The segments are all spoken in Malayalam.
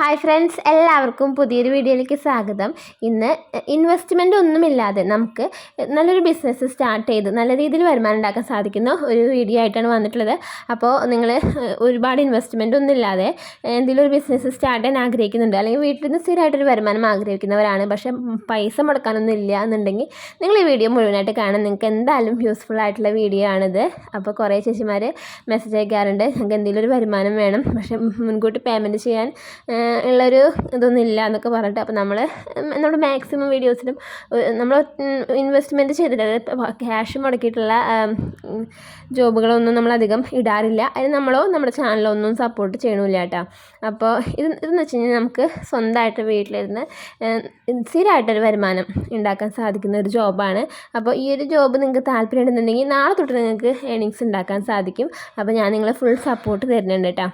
ഹായ് ഫ്രണ്ട്സ് എല്ലാവർക്കും പുതിയൊരു വീഡിയോയിലേക്ക് സ്വാഗതം. ഇന്ന് ഇൻവെസ്റ്റ്മെന്റ് ഒന്നുമില്ലാതെ നമുക്ക് നല്ലൊരു ബിസിനസ് സ്റ്റാർട്ട് ചെയ്ത് നല്ല രീതിയിൽ വരുമാനം ഉണ്ടാക്കാൻ സാധിക്കുന്ന ഒരു വീഡിയോ ആയിട്ടാണ് വന്നിട്ടുള്ളത്. അപ്പോൾ നിങ്ങൾ ഒരുപാട് ഇൻവെസ്റ്റ്മെന്റ് ഒന്നും ഇല്ലാതെ എന്തെങ്കിലും ഒരു ബിസിനസ് സ്റ്റാർട്ട് ചെയ്യാൻ ആഗ്രഹിക്കുന്നുണ്ട്. അല്ലെങ്കിൽ വീട്ടിൽ നിന്ന് സ്ഥിരമായിട്ടൊരു വരുമാനം ആഗ്രഹിക്കുന്നവരാണ്. പക്ഷേ പൈസ മുടക്കാനൊന്നും ഇല്ല എന്നുണ്ടെങ്കിൽ നിങ്ങൾ ഈ വീഡിയോ മുഴുവനായിട്ട് കാണാൻ നിങ്ങൾക്ക് എന്തായാലും യൂസ്ഫുൾ ആയിട്ടുള്ള വീഡിയോ ആണിത്. അപ്പോൾ കുറേ ചേച്ചിമാർ മെസ്സേജ് അയക്കാറുണ്ട്. ഞങ്ങൾക്ക് എന്തെങ്കിലും ഒരു വരുമാനം വേണം. പക്ഷേ മുൻകൂട്ടി പേയ്മെന്റ് ചെയ്യാൻ ഉള്ളൊരു ഇതൊന്നും ഇല്ല എന്നൊക്കെ പറഞ്ഞിട്ട് അപ്പോൾ നമ്മൾ നമ്മുടെ മാക്സിമം വീഡിയോസിലും നമ്മൾ ഇൻവെസ്റ്റ്മെന്റ് ചെയ്തിട്ട് അതായത് ക്യാഷ് മുടക്കിയിട്ടുള്ള ജോബുകളൊന്നും നമ്മളധികം ഇടാറില്ല. അതിന് നമ്മളോ നമ്മുടെ ചാനലോ ഒന്നും സപ്പോർട്ട് ചെയ്യണമില്ല കേട്ടോ. അപ്പോൾ ഇത് ഇതെന്ന് വെച്ച് കഴിഞ്ഞാൽ നമുക്ക് സ്വന്തമായിട്ട് വീട്ടിലിരുന്ന് സ്ഥിരമായിട്ടൊരു വരുമാനം ഉണ്ടാക്കാൻ സാധിക്കുന്ന ഒരു ജോബാണ്. അപ്പോൾ ഈ ഒരു ജോബ് നിങ്ങൾക്ക് താല്പര്യം ഉണ്ടെന്നുണ്ടെങ്കിൽ നാളെ തൊട്ട് നിങ്ങൾക്ക് ഏണിങ്സ് ഉണ്ടാക്കാൻ സാധിക്കും. അപ്പോൾ ഞാൻ നിങ്ങളെ ഫുൾ സപ്പോർട്ട് തരുന്നുണ്ട് കേട്ടോ.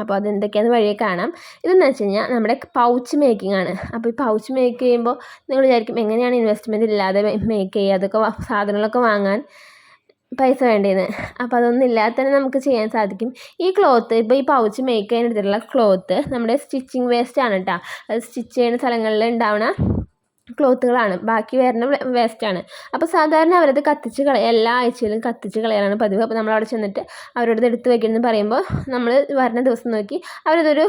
അപ്പോൾ അതെന്തൊക്കെയാണെന്ന് വഴിയെ കാണാം. ഇതെന്ന് വെച്ച് കഴിഞ്ഞാൽ നമ്മുടെ പൗച്ച് മേക്കിംഗ് ആണ്. അപ്പോൾ ഈ പൗച്ച് മേക്ക് ചെയ്യുമ്പോൾ നിങ്ങൾ വിചാരിക്കും എങ്ങനെയാണ് ഇൻവെസ്റ്റ്മെന്റ് ഇല്ലാതെ മേക്ക് ചെയ്യുക? അതൊക്കെ സാധനങ്ങളൊക്കെ വാങ്ങാൻ പൈസ വേണ്ടേന്ന്. അപ്പോൾ അതൊന്നും ഇല്ലാതെ തന്നെ നമുക്ക് ചെയ്യാൻ സാധിക്കും. ഈ ക്ലോത്ത് ഇപ്പോൾ ഈ പൗച്ച് മേക്ക് ചെയ്യാൻ എടുത്തിട്ടുള്ള ക്ലോത്ത് നമ്മുടെ സ്റ്റിച്ചിങ് വേസ്റ്റ് ആണ് കേട്ടോ അത് സ്റ്റിച്ച് ചെയ്യുന്ന സ്ഥലങ്ങളിൽ ഉണ്ടാവുന്ന ക്ലോത്തുകളാണ്. ബാക്കി വരുന്ന വേസ്റ്റാണ് അപ്പോൾ സാധാരണ അവരത് കത്തിച്ച് കളയുക എല്ലാ ആഴ്ചയിലും കത്തിച്ച് കളയാനാണ് പതിവ്. അപ്പോൾ നമ്മൾ അവിടെ ചെന്നിട്ട് അവരോട് എടുത്ത് വെക്കണമെന്ന് പറയുമ്പോൾ നമ്മൾ വരുന്ന ദിവസം നോക്കി അവരതൊരു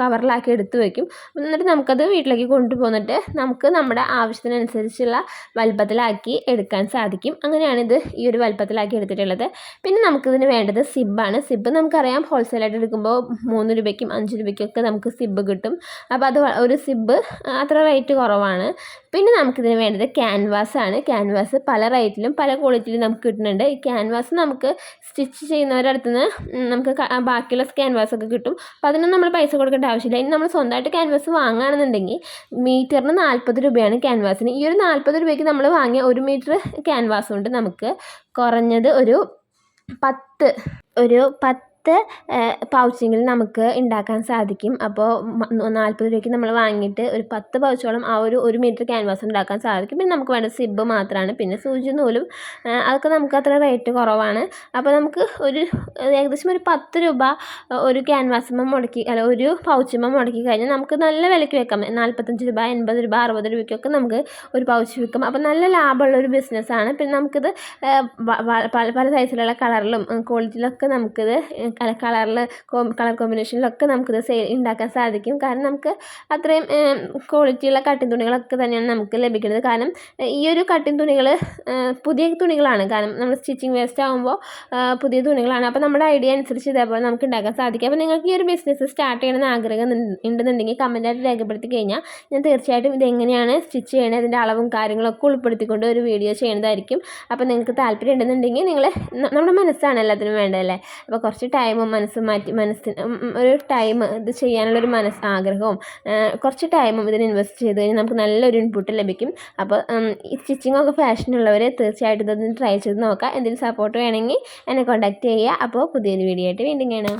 കവറിലാക്കി എടുത്ത് വയ്ക്കും എന്നിട്ട് നമുക്കത് വീട്ടിലേക്ക് കൊണ്ടുപോന്നിട്ട് നമുക്ക് നമ്മുടെ ആവശ്യത്തിനനുസരിച്ചുള്ള വലുപ്പത്തിലാക്കി എടുക്കാൻ സാധിക്കും. അങ്ങനെയാണിത് ഈ ഒരു വലുപ്പത്തിലാക്കി എടുത്തിട്ടുള്ളത്. പിന്നെ നമുക്കിതിന് വേണ്ടത് സിബാണ് സിബ് നമുക്കറിയാം ഹോൾസെയിലായിട്ട് എടുക്കുമ്പോൾ മൂന്ന് രൂപയ്ക്കും അഞ്ച് രൂപയ്ക്കൊക്കെ നമുക്ക് സിബ് കിട്ടും. അപ്പോൾ അത് ഒരു സിബ് അത്ര റേറ്റ് കുറവാണ്. പിന്നെ നമുക്കിതിന് വേണ്ടത് ക്യാൻവാസ് ആണ്. ക്യാൻവാസ് പല റേറ്റിലും പല ക്വാളിറ്റിയിലും നമുക്ക് കിട്ടുന്നുണ്ട്. ഈ ക്യാൻവാസ് നമുക്ക് സ്റ്റിച്ച് ചെയ്യുന്നവരുടെ അടുത്ത് നിന്ന് നമുക്ക് ബാക്കിയുള്ള ക്യാൻവാസ് ഒക്കെ കിട്ടും. അപ്പോൾ അതിനൊന്നും നമ്മൾ പൈസ കൊടുക്കേണ്ട ആവശ്യമില്ല. ഇനി നമ്മൾ സ്വന്തമായിട്ട് ക്യാൻവാസ് വാങ്ങുകയാണെന്നുണ്ടെങ്കിൽ മീറ്ററിന് നാൽപ്പത് രൂപയാണ് ക്യാൻവാസിന് ഈ ഒരു നാൽപ്പത് രൂപയ്ക്ക് നമ്മൾ വാങ്ങിയ ഒരു മീറ്റർ ക്യാൻവാസ് കൊണ്ട് നമുക്ക് കുറഞ്ഞത് ഒരു പത്ത് ഒരു പത്ത് പത്ത് പൗച്ചെങ്കിലും നമുക്ക് ഉണ്ടാക്കാൻ സാധിക്കും. അപ്പോൾ നാൽപ്പത് രൂപയ്ക്ക് നമ്മൾ വാങ്ങിയിട്ട് ഒരു പത്ത് പൗച്ചോളം ആ ഒരു ഒരു മീറ്റർ ക്യാൻവാസ് ഉണ്ടാക്കാൻ സാധിക്കും. പിന്നെ നമുക്ക് വേണ്ട സിബ് മാത്രമാണ് പിന്നെ സൂചി നൂലും അതൊക്കെ നമുക്ക് അത്ര റേറ്റ് കുറവാണ്. അപ്പോൾ നമുക്ക് ഒരു ഏകദേശം ഒരു പത്ത് രൂപ ഒരു ക്യാൻവാസുമ്പോൾ മുടക്കി അല്ല ഒരു പൗച്ചുമ്പോൾ മുടക്കി കഴിഞ്ഞാൽ നമുക്ക് നല്ല വിലയ്ക്ക് വെക്കാം നാൽപ്പത്തഞ്ച് രൂപ എൺപത് രൂപ അറുപത് രൂപയ്ക്കൊക്കെ നമുക്ക് ഒരു പൗച്ച് വിൽക്കാം. അപ്പോൾ നല്ല ലാഭമുള്ള ഒരു ബിസിനസ്സാണ്. പിന്നെ നമുക്കിത് പല പല സൈസിലുള്ള കളറിലും ക്വാളിറ്റിയിലൊക്കെ നമുക്കിത് കളറിൽ കളർ കോമ്പിനേഷനിലൊക്കെ നമുക്കിത് സെയിൽ ഉണ്ടാക്കാൻ സാധിക്കും. കാരണം നമുക്ക് അത്രയും ക്വാളിറ്റിയുള്ള കട്ടിൻ തുണികളൊക്കെ തന്നെയാണ് നമുക്ക് ലഭിക്കുന്നത്. കാരണം ഈ ഒരു കട്ടിൻ തുണികൾ പുതിയ തുണികളാണ്. കാരണം നമ്മൾ സ്റ്റിച്ചിങ് വേസ്റ്റ് ആകുമ്പോൾ പുതിയ തുണികളാണ്. അപ്പോൾ നമ്മുടെ ഐഡിയ അനുസരിച്ച് ഇതേപോലെ നമുക്ക് ഉണ്ടാക്കാൻ സാധിക്കും. അപ്പോൾ നിങ്ങൾക്ക് ഈ ഒരു ബിസിനസ് സ്റ്റാർട്ട് ചെയ്യണമെന്ന് ആഗ്രഹം ഉണ്ടെന്നുണ്ടെങ്കിൽ കമന്റായിട്ട് രേഖപ്പെടുത്തി കഴിഞ്ഞാൽ ഞാൻ തീർച്ചയായിട്ടും ഇതെങ്ങനെയാണ് സ്റ്റിച്ച് ചെയ്യണത് ഇതിന്റെ അളവും കാര്യങ്ങളൊക്കെ ഉൾപ്പെടുത്തിക്കൊണ്ട് ഒരു വീഡിയോ ചെയ്യുന്നതായിരിക്കും അപ്പോൾ നിങ്ങൾക്ക് താല്പര്യം ഉണ്ടെന്നുണ്ടെങ്കിൽ നിങ്ങൾ നമ്മുടെ മനസ്സാണ് എല്ലാത്തിനും വേണ്ടതല്ലേ അപ്പോൾ കുറച്ച് ടൈമും മനസ്സ് മാറ്റി മനസ്സിന് ഒരു ടൈം ഇത് ചെയ്യാനുള്ളൊരു മനസ്സ് ആഗ്രഹവും കുറച്ച് ടൈമും ഇതിന് ഇൻവെസ്റ്റ് ചെയ്ത് കഴിഞ്ഞാൽ നമുക്ക് നല്ലൊരു ഇൻപുട്ട് ലഭിക്കും. അപ്പോൾ ഈ സ്റ്റിച്ചിങ്ങൊക്കെ ഫാഷനുള്ളവർ തീർച്ചയായിട്ടും ഇതൊന്ന് ട്രൈ ചെയ്ത് നോക്കാം. എന്തെങ്കിലും സപ്പോർട്ട് വേണമെങ്കിൽ എന്നെ കോൺടാക്റ്റ് ചെയ്യുക. അപ്പോൾ പുതിയൊരു വീഡിയോ ആയിട്ട് വീണ്ടും കാണാം.